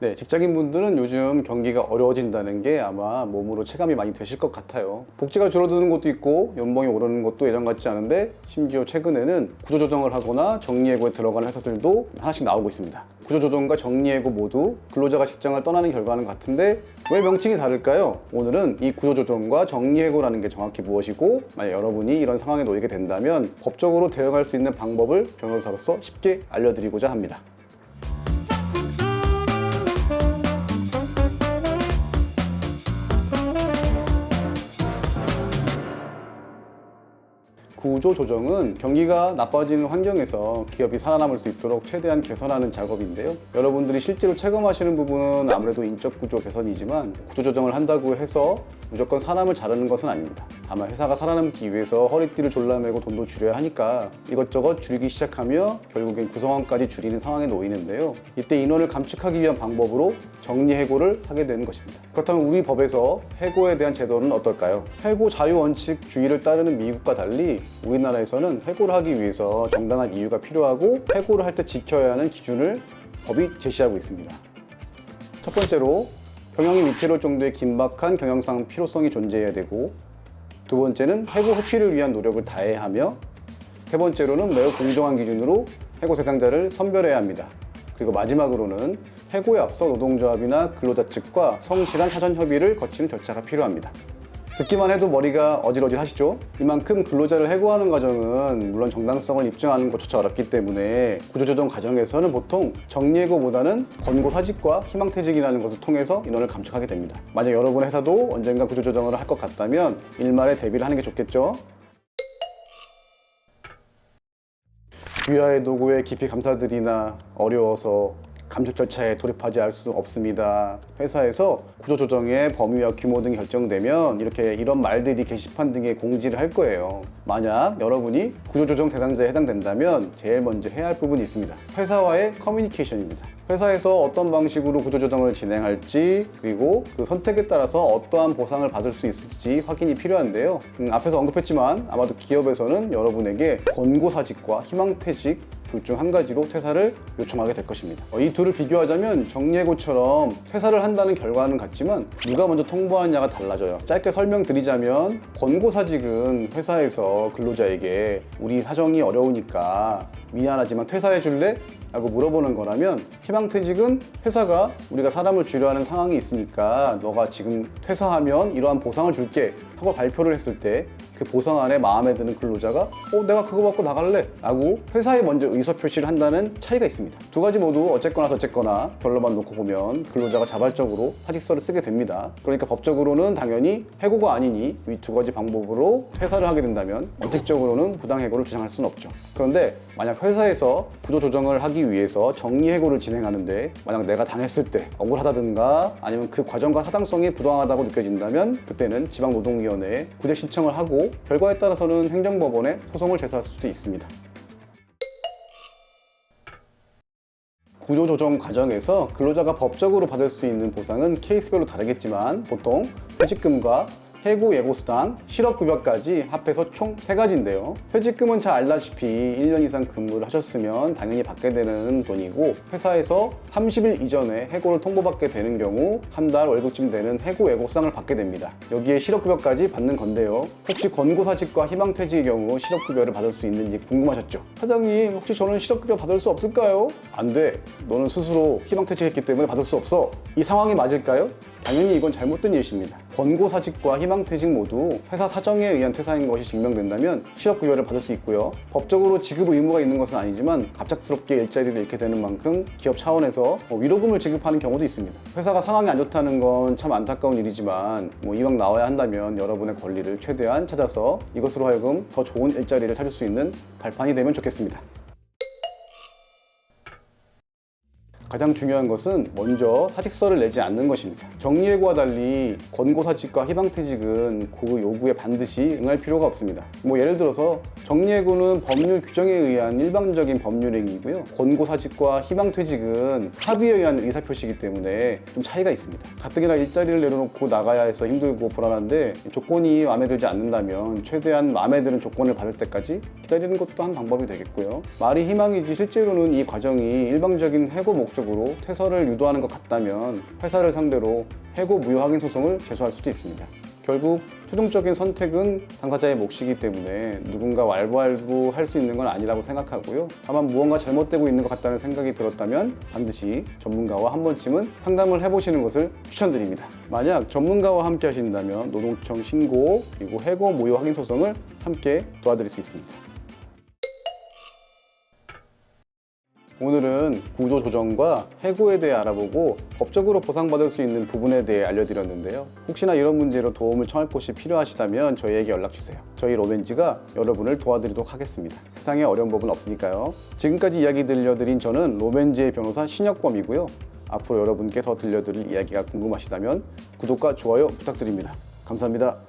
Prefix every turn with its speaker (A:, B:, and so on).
A: 네, 직장인 분들은 요즘 경기가 어려워진다는 게 아마 몸으로 체감이 많이 되실 것 같아요. 복지가 줄어드는 것도 있고 연봉이 오르는 것도 예전 같지 않은데 심지어 최근에는 구조조정을 하거나 정리해고에 들어가는 회사들도 하나씩 나오고 있습니다. 구조조정과 정리해고 모두 근로자가 직장을 떠나는 결과는 같은데 왜 명칭이 다를까요? 오늘은 이 구조조정과 정리해고라는 게 정확히 무엇이고 만약 여러분이 이런 상황에 놓이게 된다면 법적으로 대응할 수 있는 방법을 변호사로서 쉽게 알려드리고자 합니다. 구조 조정은 경기가 나빠지는 환경에서 기업이 살아남을 수 있도록 최대한 개선하는 작업인데요. 여러분들이 실제로 체감하시는 부분은 아무래도 인적 구조 개선이지만 구조 조정을 한다고 해서 무조건 사람을 자르는 것은 아닙니다. 다만 회사가 살아남기 위해서 허리띠를 졸라매고 돈도 줄여야 하니까 이것저것 줄이기 시작하며 결국엔 구성원까지 줄이는 상황에 놓이는데요. 이때 인원을 감축하기 위한 방법으로 정리 해고를 하게 되는 것입니다. 그렇다면 우리 법에서 해고에 대한 제도는 어떨까요? 해고 자유 원칙 주의를 따르는 미국과 달리 우리나라에서는 해고를 하기 위해서 정당한 이유가 필요하고 해고를 할 때 지켜야 하는 기준을 법이 제시하고 있습니다. 첫 번째로 경영이 위태로울 정도의 긴박한 경영상 필요성이 존재해야 되고 두 번째는 해고 회피를 위한 노력을 다해야 하며 세 번째로는 매우 공정한 기준으로 해고 대상자를 선별해야 합니다. 그리고 마지막으로는 해고에 앞서 노동조합이나 근로자 측과 성실한 사전 협의를 거치는 절차가 필요합니다. 듣기만 해도 머리가 어질어질 하시죠? 이만큼 근로자를 해고하는 과정은 물론 정당성을 입증하는 것조차 어렵기 때문에 구조조정 과정에서는 보통 정리해고보다는 권고사직과 희망퇴직이라는 것을 통해서 인원을 감축하게 됩니다. 만약 여러분의 회사도 언젠가 구조조정을 할 것 같다면 일말에 대비를 하는 게 좋겠죠? 귀하의 노고에 깊이 감사드리나 어려워서 감축 절차에 돌입하지 않을 수 없습니다. 회사에서 구조조정의 범위와 규모 등이 결정되면 이렇게 이런 말들이 게시판 등에 공지를 할 거예요. 만약 여러분이 구조조정 대상자에 해당된다면 제일 먼저 해야 할 부분이 있습니다. 회사와의 커뮤니케이션입니다. 회사에서 어떤 방식으로 구조조정을 진행할지 그리고 그 선택에 따라서 어떠한 보상을 받을 수 있을지 확인이 필요한데요. 음, 앞에서 언급했지만 아마도 기업에서는 여러분에게 권고사직과 희망퇴직 둘 중 한 가지로 퇴사를 요청하게 될 것입니다. 어, 이 둘을 비교하자면 정리해고처럼 퇴사를 한다는 결과는 같지만 누가 먼저 통보하느냐가 달라져요. 짧게 설명드리자면 권고사직은 회사에서 근로자에게 우리 사정이 어려우니까 미안하지만 퇴사해 줄래? 라고 물어보는 거라면 희망퇴직은 회사가 우리가 사람을 줄여하는 상황이 있으니까 너가 지금 퇴사하면 이러한 보상을 줄게 하고 발표를 했을 때 그 보상 안에 마음에 드는 근로자가 어 내가 그거 받고 나갈래? 라고 회사에 먼저 의사 표시를 한다는 차이가 있습니다. 두 가지 모두 어쨌거나 저쨌거나 결론만 놓고 보면 근로자가 자발적으로 사직서를 쓰게 됩니다. 그러니까 법적으로는 당연히 해고가 아니니 이 두 가지 방법으로 퇴사를 하게 된다면 원칙적으로는 부당해고를 주장할 수는 없죠. 그런데 만약 회사에서 구조 조정을 하기 위해서 정리해고를 진행하는데 만약 내가 당했을 때 억울하다든가 아니면 그 과정과 타당성이 부당하다고 느껴진다면 그때는 지방노동위원회에 구제 신청을 하고 결과에 따라서는 행정법원에 소송을 제소할 수도 있습니다. 구조 조정 과정에서 근로자가 법적으로 받을 수 있는 보상은 케이스별로 다르겠지만 보통 퇴직금과 해고 예고수당, 실업급여까지 합해서 총 세가지인데요 퇴직금은 잘 알다시피 1년 이상 근무를 하셨으면 당연히 받게 되는 돈이고 회사에서 30일 이전에 해고를 통보받게 되는 경우 한 달 월급쯤 되는 해고 예고수당을 받게 됩니다. 여기에 실업급여까지 받는 건데요. 혹시 권고사직과 희망퇴직의 경우 실업급여를 받을 수 있는지 궁금하셨죠? 사장님 혹시 저는 실업급여 받을 수 없을까요? 안 돼. 너는 스스로 희망퇴직했기 때문에 받을 수 없어. 이 상황이 맞을까요? 당연히 이건 잘못된 예시입니다. 권고사직과 희망퇴직 모두 회사 사정에 의한 퇴사인 것이 증명된다면 실업급여를 받을 수 있고요. 법적으로 지급 의무가 있는 것은 아니지만 갑작스럽게 일자리를 잃게 되는 만큼 기업 차원에서 뭐 위로금을 지급하는 경우도 있습니다. 회사가 상황이 안 좋다는 건 참 안타까운 일이지만 뭐 이왕 나와야 한다면 여러분의 권리를 최대한 찾아서 이것으로 하여금 더 좋은 일자리를 찾을 수 있는 발판이 되면 좋겠습니다. 가장 중요한 것은 먼저 사직서를 내지 않는 것입니다. 정리해고와 달리 권고사직과 희망퇴직은 그 요구에 반드시 응할 필요가 없습니다. 뭐 예를 들어서 정리해고는 법률 규정에 의한 일방적인 법률 행위고요. 권고사직과 희망퇴직은 합의에 의한 의사표시이기 때문에 좀 차이가 있습니다. 가뜩이나 일자리를 내려놓고 나가야 해서 힘들고 불안한데 조건이 마음에 들지 않는다면 최대한 마음에 드는 조건을 받을 때까지 기다리는 것도 한 방법이 되겠고요. 말이 희망이지 실제로는 이 과정이 일방적인 해고 목적으로 퇴사를 유도하는 것 같다면 회사를 상대로 해고 무효 확인 소송을 제소할 수도 있습니다. 결국 최종적인 선택은 당사자의 몫이기 때문에 누군가 왈부왈부 할 수 있는 건 아니라고 생각하고요. 다만 무언가 잘못되고 있는 것 같다는 생각이 들었다면 반드시 전문가와 한 번쯤은 상담을 해보시는 것을 추천드립니다. 만약 전문가와 함께 하신다면 노동청 신고 그리고 해고 무효 확인 소송을 함께 도와드릴 수 있습니다. 오늘은 구조 조정과 해고에 대해 알아보고 법적으로 보상받을 수 있는 부분에 대해 알려드렸는데요. 혹시나 이런 문제로 도움을 청할 곳이 필요하시다면 저희에게 연락 주세요. 저희 로벤지가 여러분을 도와드리도록 하겠습니다. 세상에 어려운 법은 없으니까요. 지금까지 이야기 들려드린 저는 로벤지의 변호사 신혁범이고요. 앞으로 여러분께 더 들려드릴 이야기가 궁금하시다면 구독과 좋아요 부탁드립니다. 감사합니다.